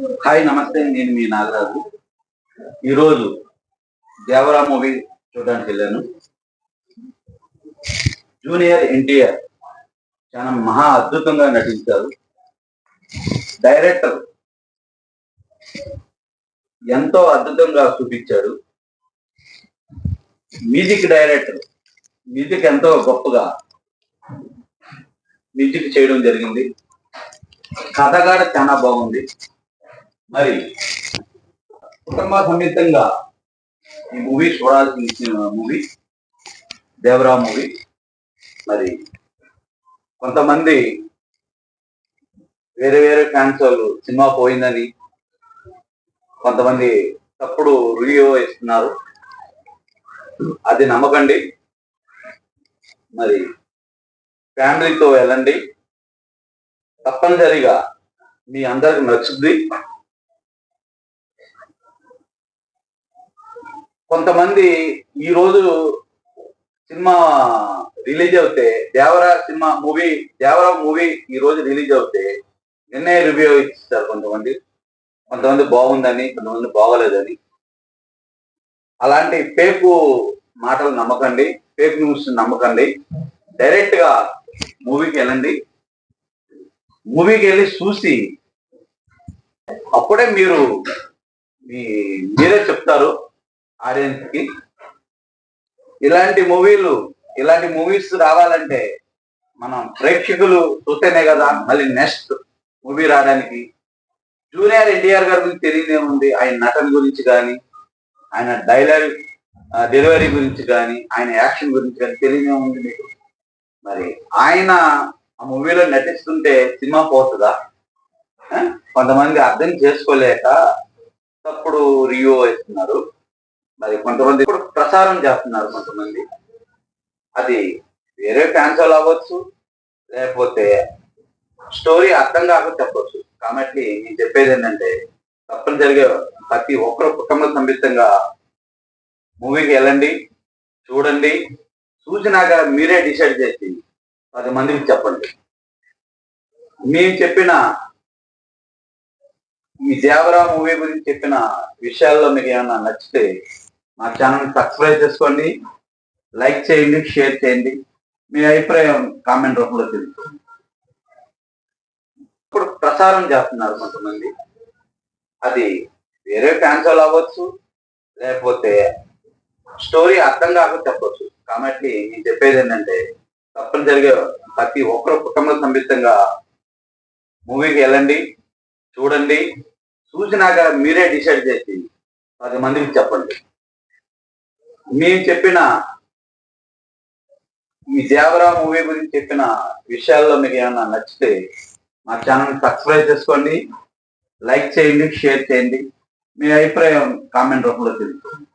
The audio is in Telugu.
హాయ్ నమస్తే నేను మీ నాగరాజు. ఈరోజు దేవరా మూవీ చూడడానికి వెళ్ళాను. జూనియర్ ఎన్టీఆర్ చాలా మహా అద్భుతంగా నటించారు. డైరెక్టర్ ఎంతో అద్భుతంగా చూపించాడు. మ్యూజిక్ డైరెక్టర్ మ్యూజిక్ ఎంతో గొప్పగా మ్యూజిక్ చేయడం జరిగింది. కథ కూడా చాలా బాగుంది. మరి కుటుంబ సమేతంగా ఈ మూవీ చూడాల్సిన మూవీ దేవరా మూవీ మరి కొంతమంది వేరే వేరే ఫ్యాన్స్ వాళ్ళు సినిమా పోయిందని కొంతమంది తప్పుడు రివ్యూ ఇస్తున్నారు అది నమ్మకండి. మరి ఫ్యామిలీతో వెళ్ళండి. తప్పనిసరిగా మీ అందరికి నచ్చుద్ది. కొంతమంది ఈ రోజు సినిమా రిలీజ్ అవుతే Devara cinema movie Devara movie ఈ రోజు రిలీజ్ అవుతే నిన్నే రివ్యూ ఇస్తారు కొంతమంది. కొంతమంది బాగుందని కొంతమంది బాగోలేదని. అలాంటి పేపు మాటలు నమ్మకండి ఫేక్ న్యూస్ నమ్మకండి. డైరెక్ట్గా మూవీకి వెళ్ళండి. మూవీకి వెళ్ళి చూసి అప్పుడే మీరు మీ మీరే చెప్తారు. ఆడియన్స్కి ఇలాంటి మూవీలు ఇలాంటి మూవీస్ రావాలంటే మనం ప్రేక్షకులు చూస్తేనే కదా మళ్ళీ నెక్స్ట్ మూవీ రావడానికి. జూనియర్ ఎన్టీఆర్ గారి గురించి తెలియదేముంది ఆయన నటన గురించి కానీ ఆయన డైలాగ్ డెలివరీ గురించి కానీ ఆయన యాక్షన్ గురించి కానీ తెలియదేముంది మీకు. మరి ఆయన ఆ మూవీలో నటిస్తుంటే సినిమా పోతుందా? ఆ? కొంతమంది అర్థం చేసుకోలేక తప్పుడు రివ్యూ ఇస్తున్నారు మరి కొంతమంది ఇప్పుడు ప్రసారం చేస్తున్నారు కొంతమంది. అది వేరే ఫ్యాన్స్ వాళ్ళు అవ్వచ్చు లేకపోతే స్టోరీ అర్థం కాక చెప్పచ్చు. కాబట్టి నేను చెప్పేది ఏంటంటే తప్పనిసరిగా ప్రతి ఒక్కరు కుటుంబ సంబితంగా మూవీకి వెళ్ళండి చూడండి. చూసినాక మీరే డిసైడ్ చేసి పది మందికి చెప్పండి. మేము చెప్పిన ఈ దేవరా మూవీ గురించి చెప్పిన విషయాల్లో మీకు ఏమైనా నచ్చితే మా ఛానల్ సబ్స్క్రైబ్ చేసుకోండి లైక్ చేయండి షేర్ చేయండి. మీ అభిప్రాయం కామెంట్ రూపంలో తెలుసుకోండి ఇప్పుడు ప్రసారం చేస్తున్నారు కొంతమంది. అది వేరే క్యాన్సల్ అవ్వచ్చు లేకపోతే స్టోరీ అర్థం కాక చెప్పచ్చు. కాబట్టి నేను చెప్పేది ఏంటంటే తప్పనిసరిగా ప్రతి ఒక్కరు కుటుంబ సంయుక్తంగా మూవీకి వెళ్ళండి చూడండి. చూసినాక మీరే డిసైడ్ చేసి పది మందికి చెప్పండి. మేము చెప్పిన మీ దేవరా మూవీ గురించి చెప్పిన విషయాల్లో మీకు ఏమైనా నచ్చితే మా ఛానల్ సబ్స్క్రైబ్ చేసుకోండి లైక్ చేయండి షేర్ చేయండి. మీ అభిప్రాయం కామెంట్ రూపంలో తెలుసుకోండి